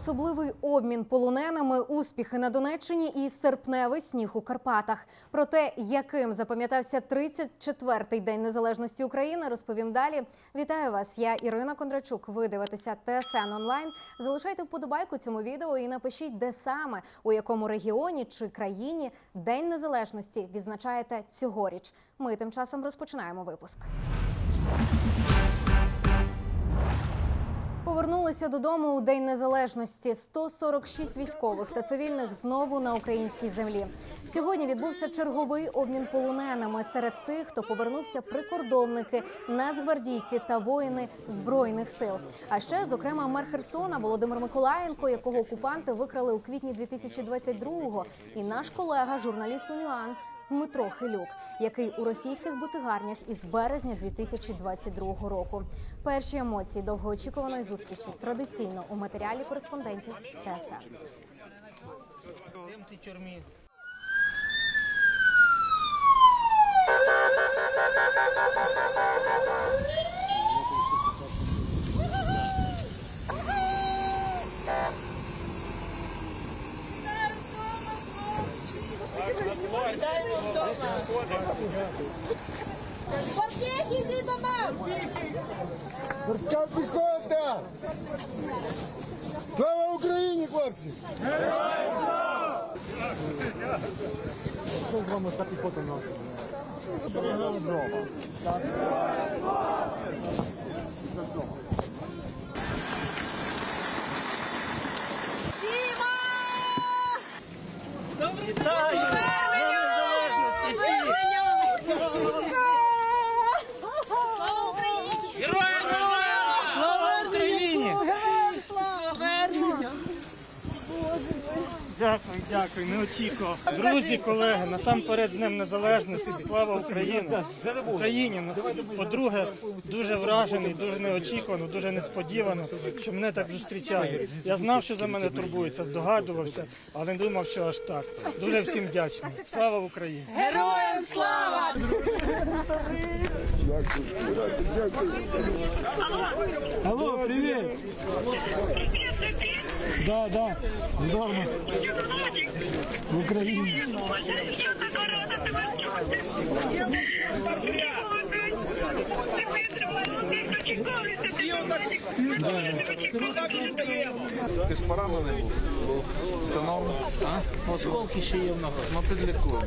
Особливий обмін полоненими, успіхи на Донеччині і серпневий сніг у Карпатах. Про те, яким запам'ятався 34-й день незалежності України, розповім далі. Вітаю вас! Я Ірина Кондрачук. Ви дивитеся ТСН онлайн. Залишайте вподобайку цьому відео і напишіть, де саме у якому регіоні чи країні День Незалежності відзначаєте цьогоріч. Ми тим часом розпочинаємо випуск. Повернулися додому у День Незалежності. 146 військових та цивільних знову на українській землі. Сьогодні відбувся черговий обмін полоненими. Серед тих, хто повернувся прикордонники, нацгвардійці та воїни збройних сил. А ще, зокрема, мер Херсона Володимир Миколаєнко, якого окупанти викрали у квітні 2022-го. І наш колега, журналіст Уніан Дмитро Хилюк, який у російських буцегарнях із березня 2022 року. Перші емоції довгоочікуваної зустрічі традиційно у матеріалі кореспондентів ТСН. Портних, іди до нас! Морська піхота! Слава Україні, хлопці! Героям слава! Що з вами морська піхота наша? Вітаю! Днем Незалежності! Слава Україні! Героям слава! Слава Україні! Дякую, не очікував. Друзі, колеги, насамперед з Днем Незалежності, слава Україні! Україні, по-друге, дуже вражений, дуже неочікувано, дуже несподівано, що мене так зустрічають. Я знав, що за мене турбуються, здогадувався, але не думав, що аж так. Дуже всім вдячний. Слава Україні! Героям слава! Алло, привет! Да, да, здорово. В Україні. Ти ж поранений був. Встановлено. Осколки ще є в ногах. Ну підлікуємо.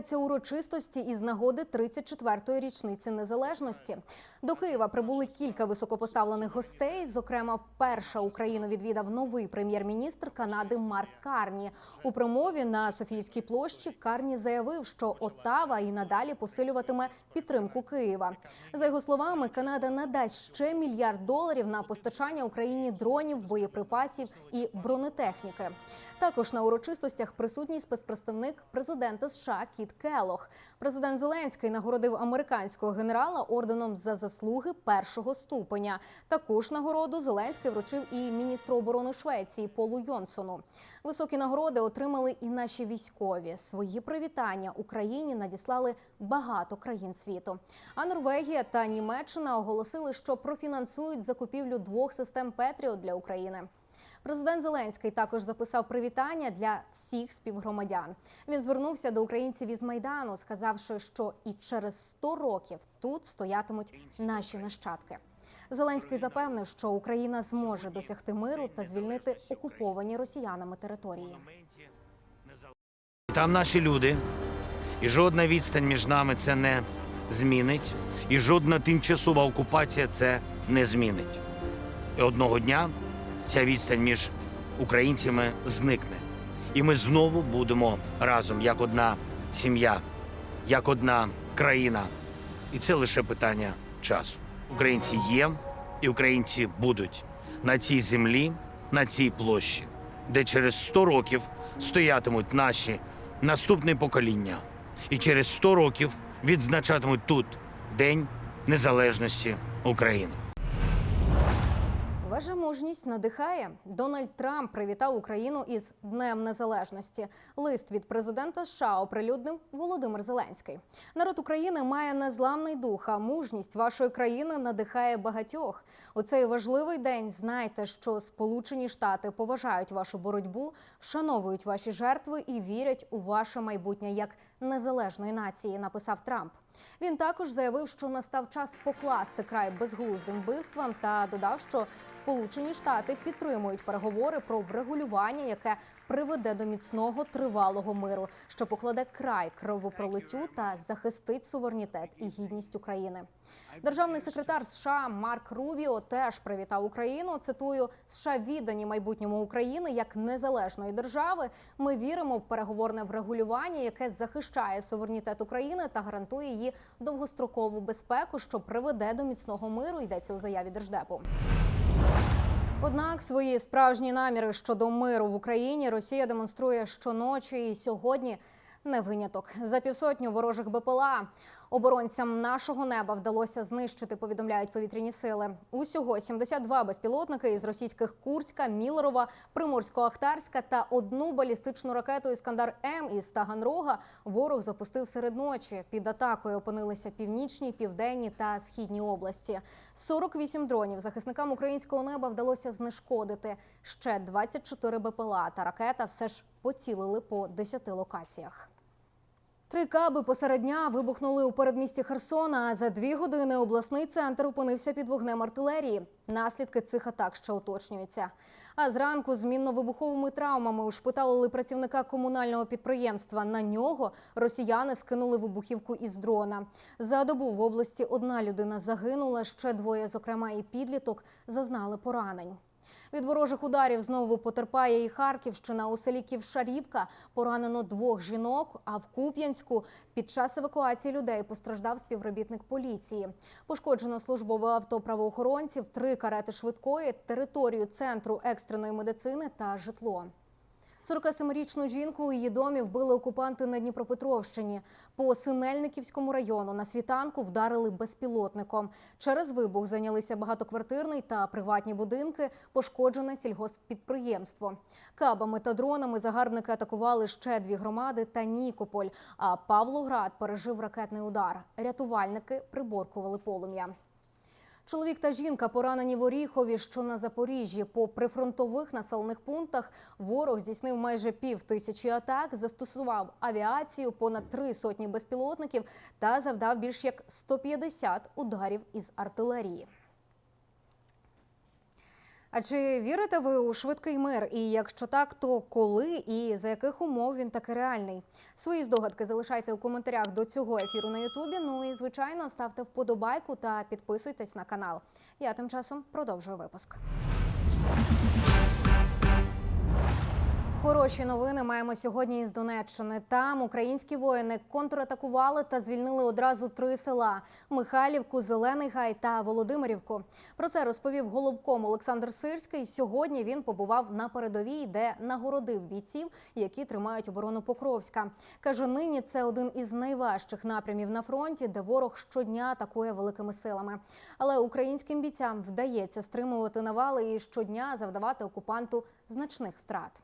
Відбуваються урочистості із нагоди 34-ї річниці незалежності. До Києва прибули кілька високопоставлених гостей. Зокрема, вперше Україну відвідав новий прем'єр-міністр Канади Марк Карні. У промові на Софіївській площі Карні заявив, що Оттава і надалі посилюватиме підтримку Києва. За його словами, Канада надасть ще мільярд доларів на постачання Україні дронів, боєприпасів і бронетехніки. Також на урочистостях присутній спецпредставник президента США Кіт Келох. Президент Зеленський нагородив американського генерала орденом за заслуги першого ступеня. Також нагороду Зеленський вручив і міністру оборони Швеції Полу Йонсону. Високі нагороди отримали і наші військові. Свої привітання Україні надіслали багато країн світу. А Норвегія та Німеччина оголосили, що профінансують закупівлю двох систем Петріот для України. Президент Зеленський також записав привітання для всіх співгромадян. Він звернувся до українців із майдану, сказавши, що і через 100 років тут стоятимуть наші нащадки. Зеленський запевнив, що Україна зможе досягти миру та звільнити окуповані росіянами території. Там наші люди, і жодна відстань між нами це не змінить, і жодна тимчасова окупація це не змінить. І одного дня ця відстань між українцями зникне. І ми знову будемо разом, як одна сім'я, як одна країна. І це лише питання часу. Українці є, і українці будуть на цій землі, на цій площі, де через 100 років стоятимуть наші наступні покоління. І через 100 років відзначатимуть тут День Незалежності України. Ваша мужність надихає. Дональд Трамп привітав Україну із Днем Незалежності. Лист від президента США оприлюднив Володимир Зеленський. Народ України має незламний дух, а мужність вашої країни надихає багатьох. У цей важливий день знайте, що Сполучені Штати поважають вашу боротьбу, вшановують ваші жертви і вірять у ваше майбутнє як незалежної нації. Написав Трамп. Він також заявив, що настав час покласти край безглуздим вбивствам та додав, що Сполучені Штати підтримують переговори про врегулювання, яке приведе до міцного тривалого миру, що покладе край кровопролиттю та захистить суверенітет і гідність України. Державний секретар США Марк Рубіо теж привітав Україну. Цитую: США віддані майбутньому України як незалежної держави. Ми віримо в переговорне врегулювання, яке захищає суверенітет України та гарантує її довгострокову безпеку, що приведе до міцного миру. Йдеться у заяві держдепу. Однак свої справжні наміри щодо миру в Україні Росія демонструє щоночі і сьогодні не виняток. За півсотню ворожих БПЛА оборонцям нашого неба вдалося знищити, повідомляють повітряні сили. Усього 72 безпілотники із російських Курська, Мілорова, Приморсько-Ахтарська та одну балістичну ракету Іскандар М із Таганрога ворог запустив серед ночі. Під атакою опинилися північні, південні та східні області. 48 дронів захисникам українського неба вдалося знешкодити. Ще 24 БПЛА та ракета все ж поцілили по 10 локаціях. Три каби посеред дня вибухнули у передмісті Херсона. А за дві години обласний центр опинився під вогнем артилерії. Наслідки цих атак ще уточнюються. А зранку з мінно-вибуховими травмами ушпиталили працівника комунального підприємства. На нього росіяни скинули вибухівку із дрона. За добу в області одна людина загинула, ще двоє, зокрема і підліток, зазнали поранень. Від ворожих ударів знову потерпає і Харківщина. У селі Ківшарівка поранено двох жінок. А в Куп'янську під час евакуації людей постраждав співробітник поліції. Пошкоджено службове авто правоохоронців, три карети швидкої, територію центру екстреної медицини та житло. 47-річну жінку у її домі вбили окупанти на Дніпропетровщині. По Синельниківському району на світанку вдарили безпілотником. Через вибух зайнялися багатоквартирний та приватні будинки, пошкоджене сільгосппідприємство. Кабами та дронами загарбники атакували ще дві громади та Нікополь. А Павлоград пережив ракетний удар. Рятувальники приборкували полум'я. Чоловік та жінка поранені в Оріхові, що на Запоріжжі. По прифронтових населених пунктах ворог здійснив майже пів тисячі атак, застосував авіацію, понад три сотні безпілотників та завдав більш як 150 ударів із артилерії. А чи вірите ви у швидкий мир? І якщо так, то коли і за яких умов він таки реальний? Свої здогадки залишайте у коментарях до цього ефіру на Ютубі. Ну і звичайно ставте вподобайку та підписуйтесь на канал. Я тим часом продовжую випуск. Хороші новини маємо сьогодні із Донеччини. Там українські воїни контратакували та звільнили одразу три села: Михайлівку, Зелений Гай та Володимирівку. Про це розповів головком Олександр Сирський. Сьогодні він побував на передовій, де нагородив бійців, які тримають оборону Покровська. каже, нині це один із найважчих напрямів на фронті, де ворог щодня атакує великими силами. Але українським бійцям вдається стримувати навали і щодня завдавати окупанту значних втрат.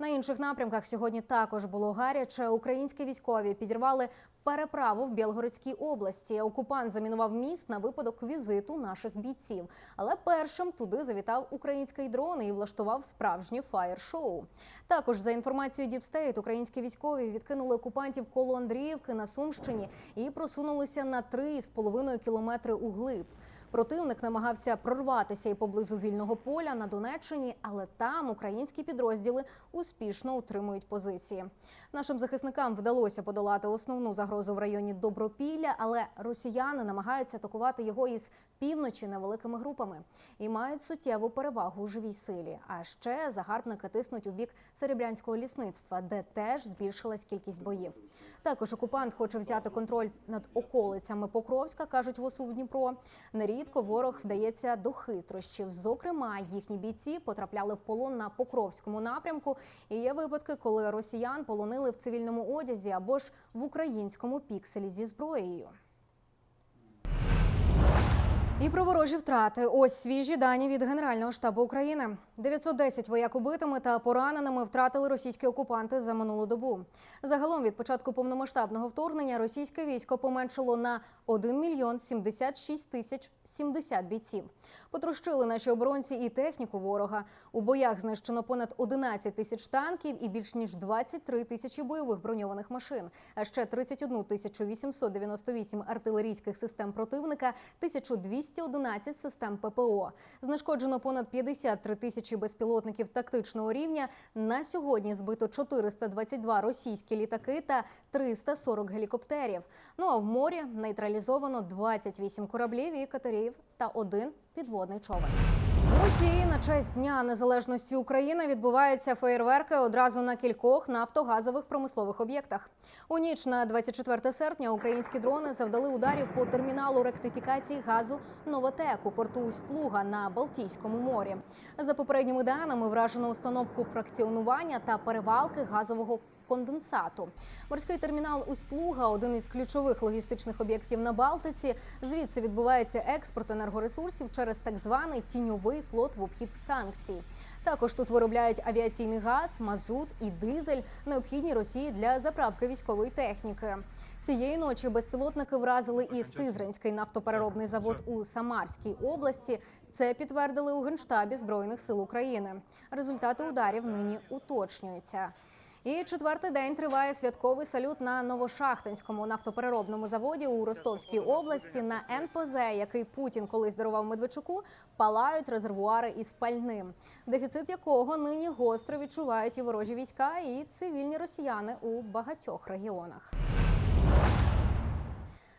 На інших напрямках сьогодні також було гаряче. Українські військові підірвали переправу в Білгородській області. Окупант замінував міст на випадок візиту наших бійців. Але першим туди завітав український дрон і влаштував справжнє фаєр-шоу. Також за інформацією Діпстейт, українські військові відкинули окупантів коло Андріївки на Сумщині і просунулися на 3,5 кілометри углиб. Противник намагався прорватися і поблизу вільного поля на Донеччині, але там українські підрозділи успішно утримують позиції. Нашим захисникам вдалося подолати основну загрозу в районі Добропілля, але росіяни намагаються атакувати його із півночі невеликими групами і мають суттєву перевагу у живій силі. А ще загарбники тиснуть у бік серебрянського лісництва, де теж збільшилась кількість боїв. Також окупант хоче взяти контроль над околицями Покровська, кажуть в ОСУ в Дніпро. Нерідко ворог вдається до хитрощів. Зокрема, їхні бійці потрапляли в полон на Покровському напрямку. І є випадки, коли росіян полонили в цивільному одязі або ж в українському пікселі зі зброєю. І про ворожі втрати. Ось свіжі дані від Генерального штабу України. 910 вояк убитими та пораненими втратили російські окупанти за минулу добу. Загалом від початку повномасштабного вторгнення російське військо поменшило на 1 мільйон 76 тисяч 70 бійців. Потрощили наші оборонці і техніку ворога. У боях знищено понад 11 тисяч танків і більш ніж 23 тисячі бойових броньованих машин, а ще 31 тисячу 898 артилерійських систем противника, 1211 систем ППО. Знешкоджено понад 53 тисячі безпілотників тактичного рівня. На сьогодні збито 422 російські літаки та 340 гелікоптерів. Ну а в морі нейтралізовано 28 кораблів і катерів та один підводний човен. Росії на честь Дня Незалежності України відбуваються феєрверки одразу на кількох нафтогазових промислових об'єктах. У ніч на 24 серпня українські дрони завдали ударів по терміналу ректифікації газу Новотек у порту Усть-Луга на Балтійському морі. За попередніми даними вражено установку фракціонування та перевалки газового конденсату. Морський термінал Усть-Луга – один із ключових логістичних об'єктів на Балтиці. Звідси відбувається експорт енергоресурсів через так званий тіньовий флот в обхід санкцій. Також тут виробляють авіаційний газ, мазут і дизель, необхідні Росії для заправки військової техніки. Цієї ночі безпілотники вразили і Сизранський нафтопереробний завод у Самарській області. Це підтвердили у генштабі збройних сил України. Результати ударів нині уточнюються. І четвертий день триває святковий салют на Новошахтинському нафтопереробному заводі у Ростовській області. На НПЗ, який Путін колись дарував Медведчуку, палають резервуари із пальним, дефіцит якого нині гостро відчувають і ворожі війська, і цивільні росіяни у багатьох регіонах.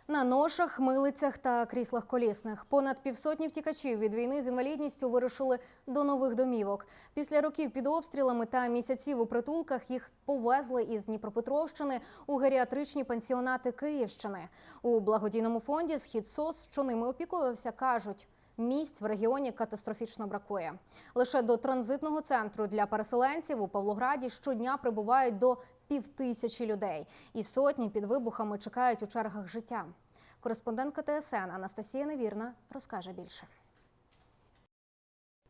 На ношах, милицях та кріслах колісних понад півсотні втікачів від війни з інвалідністю вирушили до нових домівок. Після років під обстрілами та місяців у притулках їх повезли із Дніпропетровщини у геріатричні пансіонати Київщини. У благодійному фонді Схід СОС, що ними опікувався, кажуть. Місць в регіоні катастрофічно бракує. Лише до транзитного центру для переселенців у Павлограді щодня прибувають до півтисячі людей, і сотні під вибухами чекають у чергах життя. Кореспондентка ТСН Анастасія Невірна розкаже більше.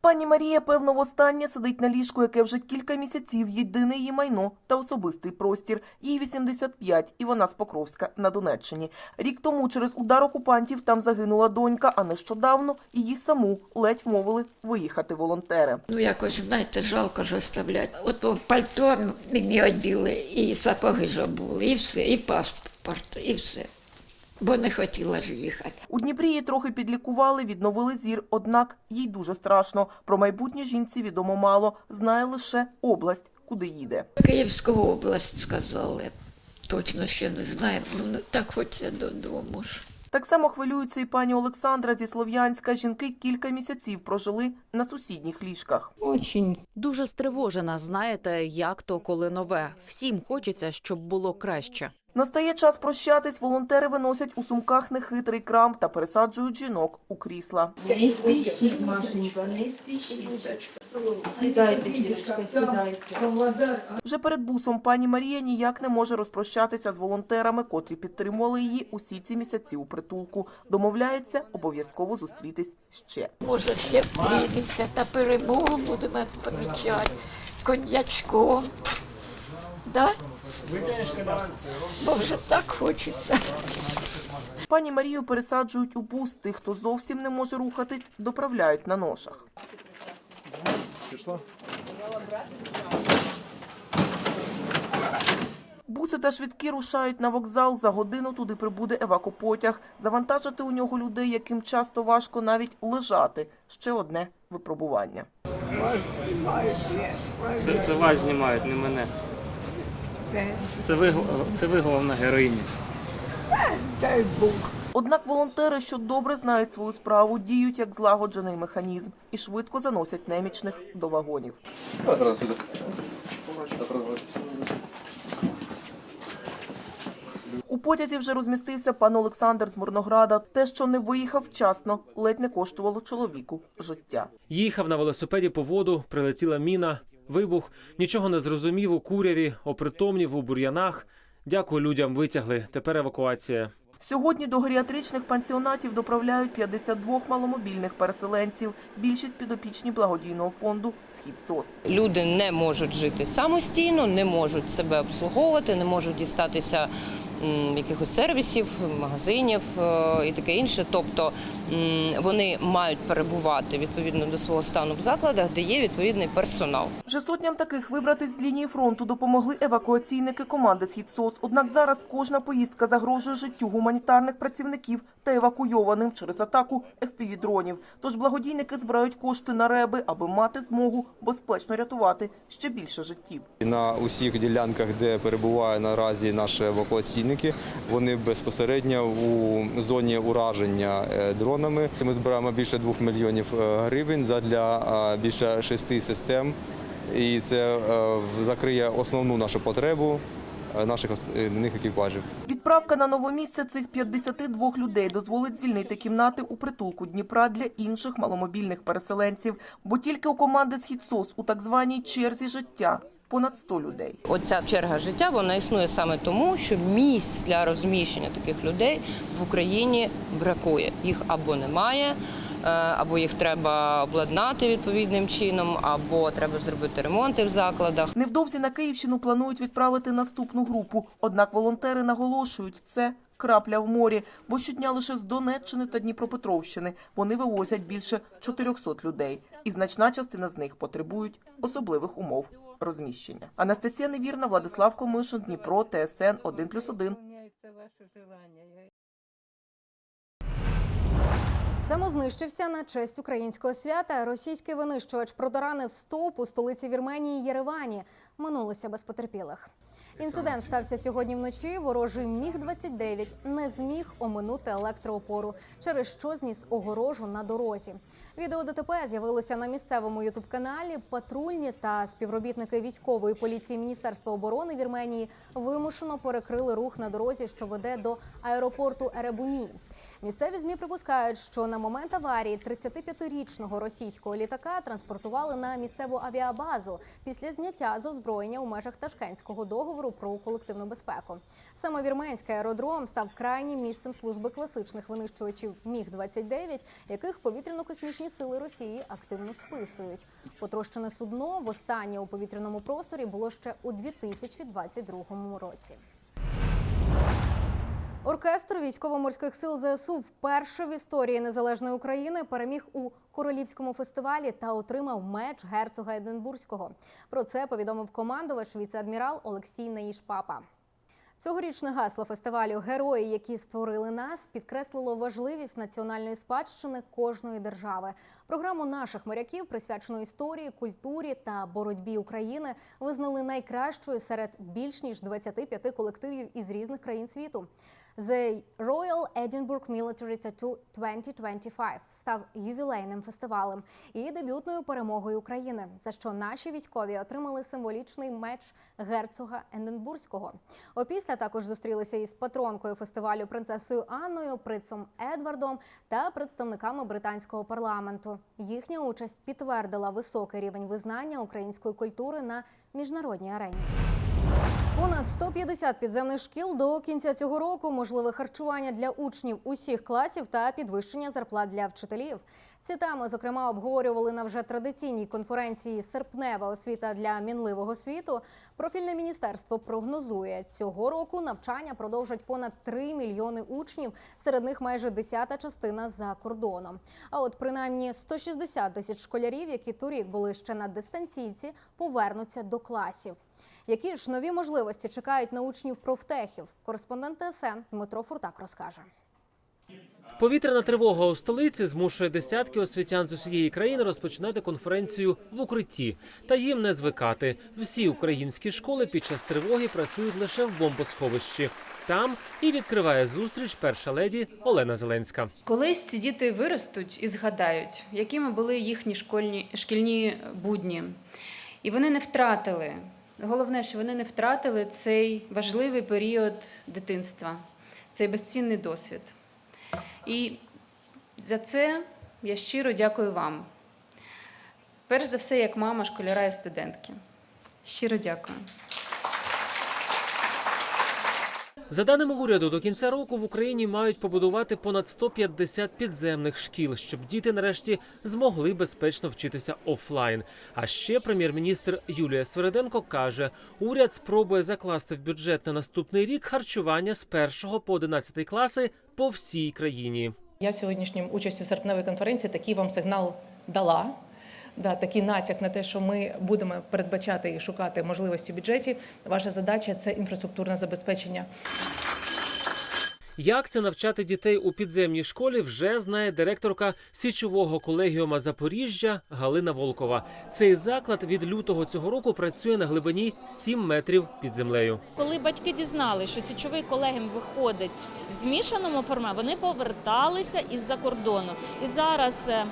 Пані Марія, певно, востаннє сидить на ліжку, яке вже кілька місяців єдине її майно та особистий простір. Їй 85, і вона з Покровська на Донеччині. Рік тому через удар окупантів там загинула донька, а нещодавно її саму ледь вмовили виїхати волонтери. Ну, якось, знаєте, жалко ж оставляти. От пальто мені оділи, і сапоги ж були, і все, і паспорт, і все. Бо не хотіла ж їхати. У Дніпрі її трохи підлікували, відновили зір, однак їй дуже страшно. Про майбутнє жінці відомо мало, знає лише область, куди їде. Київську область сказали. Точно ще не знаємо. Ну, так хочеться додому ж. Так само хвилюється і пані Олександра зі Слов'янська. Жінки кілька місяців прожили на сусідніх ліжках. Очень. Дуже стривожена, знаєте, як то коли нове. Всім хочеться, щоб було краще. Настає час прощатись. Волонтери виносять у сумках нехитрий крам та пересаджують жінок у крісла. Не спішіть, Машенька, не спішіть. Сідайте, Сірочка, сідайте. Вже перед бусом пані Марія ніяк не може розпрощатися з волонтерами, котрі підтримували її усі ці місяці у притулку. Домовляється обов'язково зустрітись ще. Може, ще зустрінемося та перемогу будемо помічати коньячком. Да? Бо вже так хочеться. Пані Марію пересаджують у бус. Тих, хто зовсім не може рухатись, доправляють на ношах. Буси та швидкі рушають на вокзал. За годину туди прибуде евакопотяг. Завантажити у нього людей, яким часто важко навіть лежати. Ще одне випробування. Це, це вас знімають, не мене. Це ви, це ви головна героїня. Однак волонтери, що добре знають свою справу, діють як злагоджений механізм і швидко заносять немічних до вагонів. У потязі вже розмістився пан Олександр з Мирнограда. Те, що не виїхав вчасно, ледь не коштувало чоловіку життя. Їхав на велосипеді по воду, прилетіла міна, вибух, нічого не зрозумів у куряві, опритомнів у бур'янах. Дякую людям, витягли. Тепер евакуація. Сьогодні до геріатричних пансіонатів доправляють 52 маломобільних переселенців. Більшість підопічні благодійного фонду Схід СОС. Люди не можуть жити самостійно, не можуть себе обслуговувати, не можуть дістатися якихось сервісів, магазинів е, і таке інше. Тобто вони мають перебувати відповідно до свого стану в закладах, де є відповідний персонал. Вже сотням таких вибратись з лінії фронту допомогли евакуаційники команди Схід СОС. Однак зараз кожна поїздка загрожує життю гуманітарних працівників та евакуйованим через атаку FPV-дронів. Тож благодійники збирають кошти на реби, аби мати змогу безпечно рятувати ще більше життів. На усіх ділянках, де перебувають наразі наші евакуаційники, вони безпосередньо у зоні ураження е, дронами. Ми збираємо більше 2 мільйонів е, гривень для е, більше шести систем, і це закриє основну нашу потребу наших них екіпажів. Відправка на нове місце цих 52 людей дозволить звільнити кімнати у притулку Дніпра для інших маломобільних переселенців, бо тільки у команди Схід СОС у так званій черзі життя понад 100 людей. Оця черга життя вона існує саме тому, що місць для розміщення таких людей в Україні бракує. Їх або немає. е, Або їх треба обладнати відповідним чином, або треба зробити ремонти в закладах. Невдовзі на Київщину планують відправити наступну групу. Однак волонтери наголошують, це крапля в морі, бо щодня лише з Донеччини та Дніпропетровщини вони вивозять більше 400 людей, і значна частина з них потребують особливих умов розміщення. Анастасія Невірна, Владислав Комишин, Дніпро, ТСН 1+,1. Самознищився на честь українського свята. Російський винищувач продоранив стовп у столиці Вірменії Єревані. Минулося без потерпілих. Інцидент стався сьогодні вночі. Ворожий міг 29 не зміг оминути електроопору, через що зніс огорожу на дорозі. Відео ДТП з'явилося на місцевому ютуб-каналі. Патрульні та співробітники військової поліції Міністерства оборони Вірменії вимушено перекрили рух на дорозі, що веде до аеропорту Еребуні. Місцеві змі припускають, що на момент аварії 35-річного російського літака транспортували на місцеву авіабазу після зняття з озброєння у межах Ташкентського договору про колективну безпеку. Саме вірменський аеродром став крайнім місцем служби класичних винищувачів Міг 29 яких повітряно-космічні сили Росії активно списують. Потрощене судно востаннє у повітряному просторі було ще у 2022 році. Оркестр військово-морських сил ЗСУ вперше в історії незалежної України переміг у королівському фестивалі та отримав меч герцога Единбурзького. Про це повідомив командувач віце-адмірал Олексій Наїшпапа. Цьогорічне гасло фестивалю Герої, які створили нас, підкреслило важливість національної спадщини кожної держави. Програму наших моряків, присвячену історії, культурі та боротьбі України, визнали найкращою серед більш ніж 25 колективів із різних країн світу. The Royal Edinburgh Military Tattoo 2025 став ювілейним фестивалем і дебютною перемогою України, за що наші військові отримали символічний меч герцога Енденбурзького. Опісля також зустрілися із патронкою фестивалю принцесою Анною, принцем Едвардом та представниками британського парламенту. Їхня участь підтвердила високий рівень визнання української культури на міжнародній арені. Понад 150 підземних шкіл до кінця цього року, можливе харчування для учнів усіх класів та підвищення зарплат для вчителів. Ці теми, зокрема, обговорювали на вже традиційній конференції Серпнева освіта для мінливого світу. Профільне міністерство прогнозує цього року навчання продовжать понад 3 мільйони учнів. Серед них майже десята частина за кордоном. А от принаймні 160 тисяч школярів, які торік були ще на дистанційці, повернуться до класів. Які ж нові можливості чекають на учнів профтехів? Кореспондент ТСН Дмитро Фуртак розкаже. Повітряна тривога у столиці змушує десятки освітян з усієї країни розпочинати конференцію в укритті. Та їм не звикати. Всі українські школи під час тривоги працюють лише в бомбосховищі. Там і відкриває зустріч перша леді Олена Зеленська. Колись ці діти виростуть і згадають, якими були їхні школьні шкільні будні. І вони не втратили. Головне, що вони не втратили цей важливий період дитинства, цей безцінний досвід. І за це я щиро дякую вам. Перш за все, як мама школяра і студентки. Щиро дякую. За даними уряду, до кінця року в Україні мають побудувати понад 150 підземних шкіл, щоб діти нарешті змогли безпечно вчитися офлайн. А ще прем'єр-міністр Юлія Свереденко каже, уряд спробує закласти в бюджет на наступний рік харчування з 1 по 11 класи по всій країні. Я сьогоднішнім участі в серпневій конференції такий вам сигнал дала. Да, такий натяк на те, що ми будемо передбачати і шукати можливості в бюджеті. Ваша задача це інфраструктурне забезпечення. Як це навчати дітей у підземній школі, вже знає директорка січового колегіума Запоріжжя Галина Волкова. Цей заклад від лютого цього року працює на глибині 7 метрів під землею. Коли батьки дізнали, що січовий колегіум виходить в змішаному форматі, вони поверталися із-за кордону. І зараз е,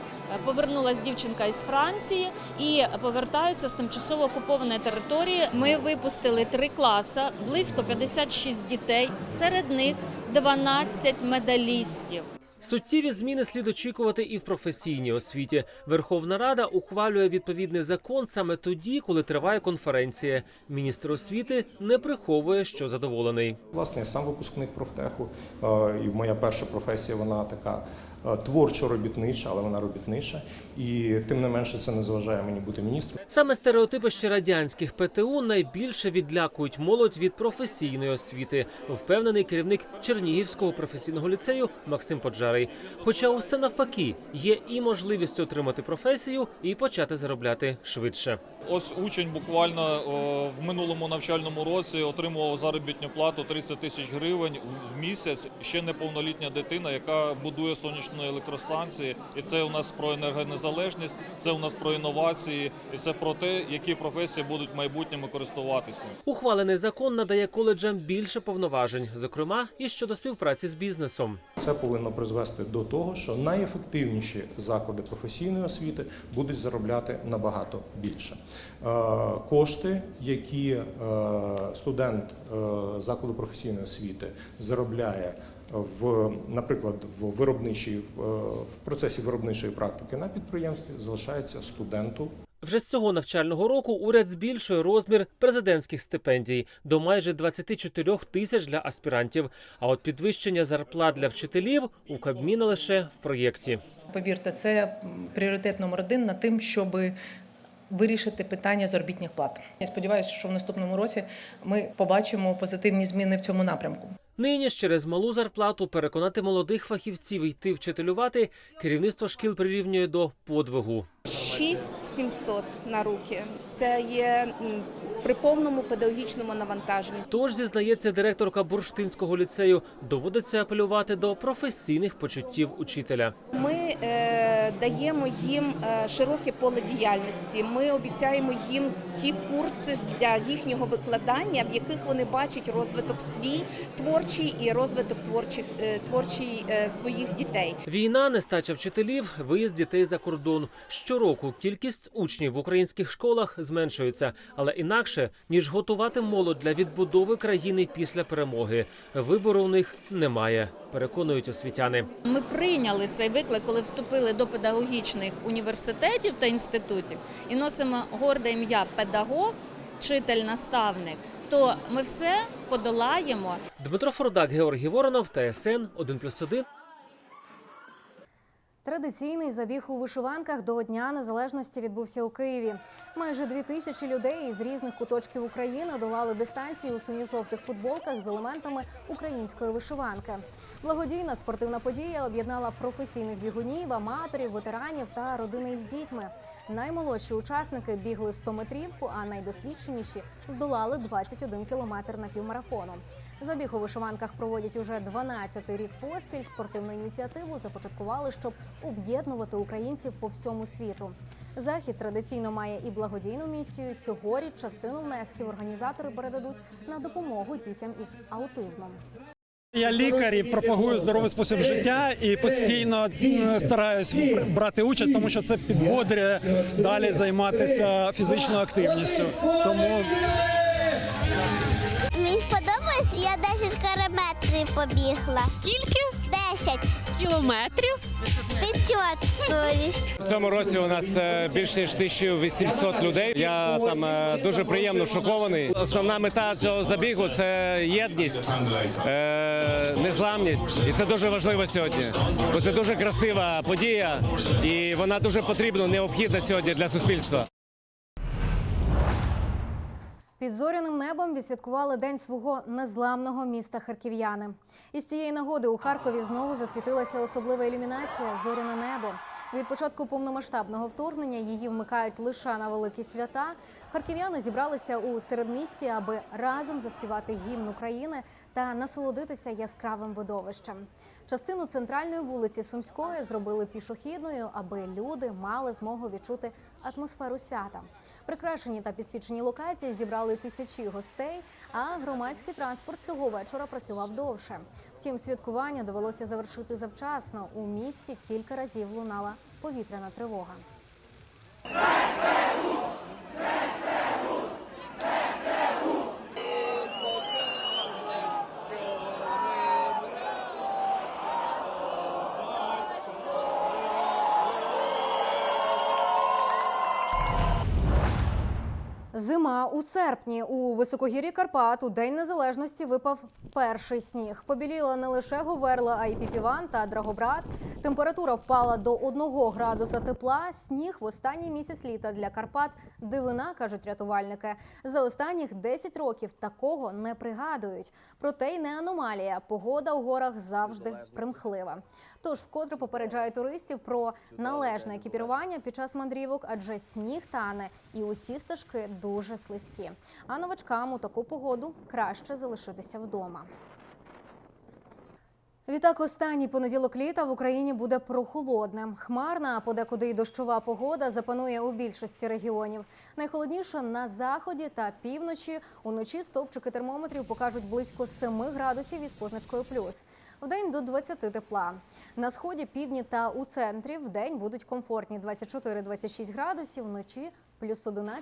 повернулась дівчинка із Франції і повертаються з тимчасово окупованої території. Ми випустили три класи, близько 56 дітей. Серед них 12 медалістів. Суттєві зміни слід очікувати і в професійній освіті. Верховна Рада ухвалює відповідний закон саме тоді, коли триває конференція. Міністр освіти не приховує, що задоволений. Власне, я сам випускник профтеху, е, і моя перша професія вона така е, творчо-робітнича, але вона робітнича. І тим не менше це не заважає мені бути міністром. Саме стереотипи ще радянських ПТУ найбільше відлякують молодь від професійної освіти, впевнений керівник Чернігівського професійного ліцею Максим Поджарий. Хоча усе навпаки є і можливість отримати професію і почати заробляти швидше. Ось учень буквально о, в минулому навчальному році отримував заробітну плату 30 тисяч гривень в місяць. Ще неповнолітня дитина, яка будує сонячні електростанції. І це у нас про енергонезалежність, це у нас про інновації, і це про те, які професії будуть в майбутньому користуватися. Ухвалений закон надає коледжам більше повноважень, зокрема і щодо співпраці з бізнесом. Це повинно призвести до того, що найефективніші заклади професійної освіти будуть заробляти набагато більше. Е, Кошти, які е, студент е, закладу професійної освіти заробляє в, наприклад, в виробничій е, в процесі виробничої практики на підприємстві, залишаються студенту Вже з цього навчального року уряд збільшує розмір президентських стипендій до майже 24 тисяч для аспірантів. А от підвищення зарплат для вчителів у Кабміна лише в проєкті. Повірте, це пріоритет номер один над тим, щоб вирішити питання заробітних плат. Я сподіваюся, що в наступному році ми побачимо позитивні зміни в цьому напрямку. Нині ж через малу зарплату переконати молодих фахівців йти вчителювати керівництво шкіл прирівнює до подвигу. 6700 на руки. Це є при повному педагогічному навантаженні. Тож зізнається директорка бурштинського ліцею, доводиться апелювати до професійних почуттів учителя. Ми е, даємо їм е, широке поле діяльності. Ми обіцяємо їм ті курси для їхнього викладання, в яких вони бачать розвиток свій творчий і розвиток творчих е, творчий е, своїх дітей. Війна, нестача вчителів, виїзд дітей за кордон. Щороку кількість учнів в українських школах зменшується, але інакше ніж готувати молодь для відбудови країни після перемоги. Вибору у них немає, переконують освітяни. Ми прийняли цей виклик, коли вступили до педагогічних університетів та інститутів і носимо горде ім'я педагог, вчитель, наставник. то ми все подолаємо. Дмитро Фордак, Георгій Воронов, ТСН 1+,1. Традиційний забіг у вишиванках до Дня Незалежності відбувся у Києві. Майже дві тисячі людей із різних куточків України долали дистанції у синьо-жовтих футболках з елементами української вишиванки. Благодійна спортивна подія об'єднала професійних бігунів, аматорів, ветеранів та родини з дітьми. Наймолодші учасники бігли 100 метрівку, а найдосвідченіші здолали 21 кілометр на півмарафону. Забіг у вишиванках проводять уже 12-й рік поспіль. Спортивну ініціативу започаткували, щоб об'єднувати українців по всьому світу. Захід традиційно має і благодійну місію. Цьогоріч частину внесків організатори передадуть на допомогу дітям із аутизмом. Я лікар і пропагую здоровий спосіб життя і постійно стараюсь брати участь, тому що це підбодрює далі займатися фізичною активністю. Тому Мені сподобалось, я 10 кілометрів побігла. Скільки? 10 кілометрів. 500, В цьому році у нас е, більше ніж 1800 людей. Я там е, дуже приємно шокований. Основна мета цього забігу це єдність, е, незламність, і це дуже важливо сьогодні. Бо це дуже красива подія, і вона дуже потрібна, необхідна сьогодні для суспільства. Під зоряним небом відсвяткували день свого незламного міста харків'яни. Із цієї нагоди у Харкові знову засвітилася особлива ілюмінація Зоряне небо. Від початку повномасштабного вторгнення її вмикають лише на великі свята. Харків'яни зібралися у середмісті, аби разом заспівати гімн України та насолодитися яскравим видовищем. Частину центральної вулиці Сумської зробили пішохідною, аби люди мали змогу відчути атмосферу свята. Прикрашені та підсвічені локації зібрали тисячі гостей, а громадський транспорт цього вечора працював довше. Втім, святкування довелося завершити завчасно. У місті кілька разів лунала повітряна тривога. Зима у серпні у високогір'ї Карпат у День Незалежності випав перший сніг. Побіліла не лише Говерла, а й Піпіван та Драгобрат. Температура впала до 1 градуса тепла. Сніг в останній місяць літа для Карпат дивина, кажуть рятувальники. За останніх 10 років такого не пригадують. Проте й не аномалія. Погода у горах завжди примхлива. Тож вкотре попереджаю туристів про належне екіпірування під час мандрівок, адже сніг тане і усі стежки дуже слизькі. А новачкам у таку погоду краще залишитися вдома. Відтак, останній понеділок літа в Україні буде прохолодним. Хмарна, а подекуди й дощова погода запанує у більшості регіонів. Найхолодніше на заході та півночі. Уночі стовпчики термометрів покажуть близько 7 градусів із позначкою плюс. Вдень до 20 тепла. На сході, півдні та у центрі вдень будуть комфортні 24-26 градусів, вночі плюс 11-15.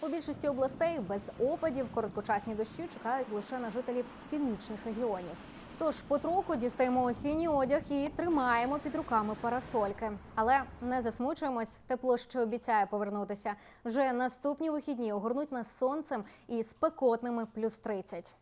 У більшості областей без опадів короткочасні дощі чекають лише на жителів північних регіонів. Тож потроху дістаємо осінній одяг і тримаємо під руками парасольки. Але не засмучуємось, тепло ще обіцяє повернутися. Вже наступні вихідні огорнуть нас сонцем і спекотними плюс 30.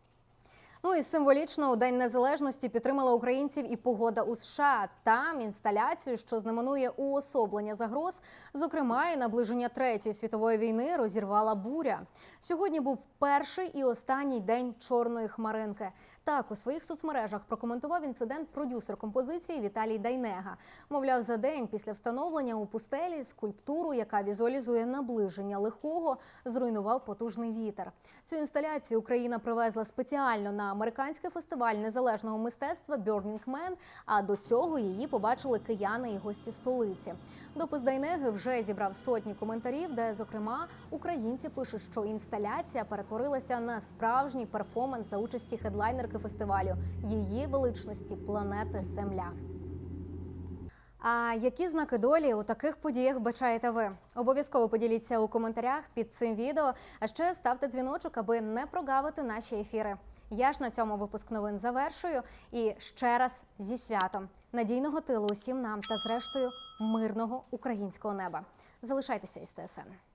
Ну і символічно у День Незалежності підтримала українців і погода у США. Там інсталяцію, що знаменує уособлення загроз, зокрема і наближення третьої світової війни, розірвала буря. Сьогодні був перший і останній день чорної хмаринки. Так у своїх соцмережах прокоментував інцидент продюсер композиції Віталій Дайнега. Мовляв, за день після встановлення у пустелі скульптуру, яка візуалізує наближення лихого, зруйнував потужний вітер. Цю інсталяцію Україна привезла спеціально на американський фестиваль незалежного мистецтва Burning Man, А до цього її побачили кияни і гості столиці. Допис Дайнеги вже зібрав сотні коментарів, де, зокрема, українці пишуть, що інсталяція перетворилася на справжній перформанс за участі хедлайнерки фестивалю її величності планети Земля. А які знаки долі у таких подіях бачаєте ви? Обов'язково поділіться у коментарях під цим відео. А ще ставте дзвіночок, аби не прогавити наші ефіри. Я ж на цьому випуск новин завершую. І ще раз зі святом надійного тилу усім нам та зрештою мирного українського неба. Залишайтеся із ТСН.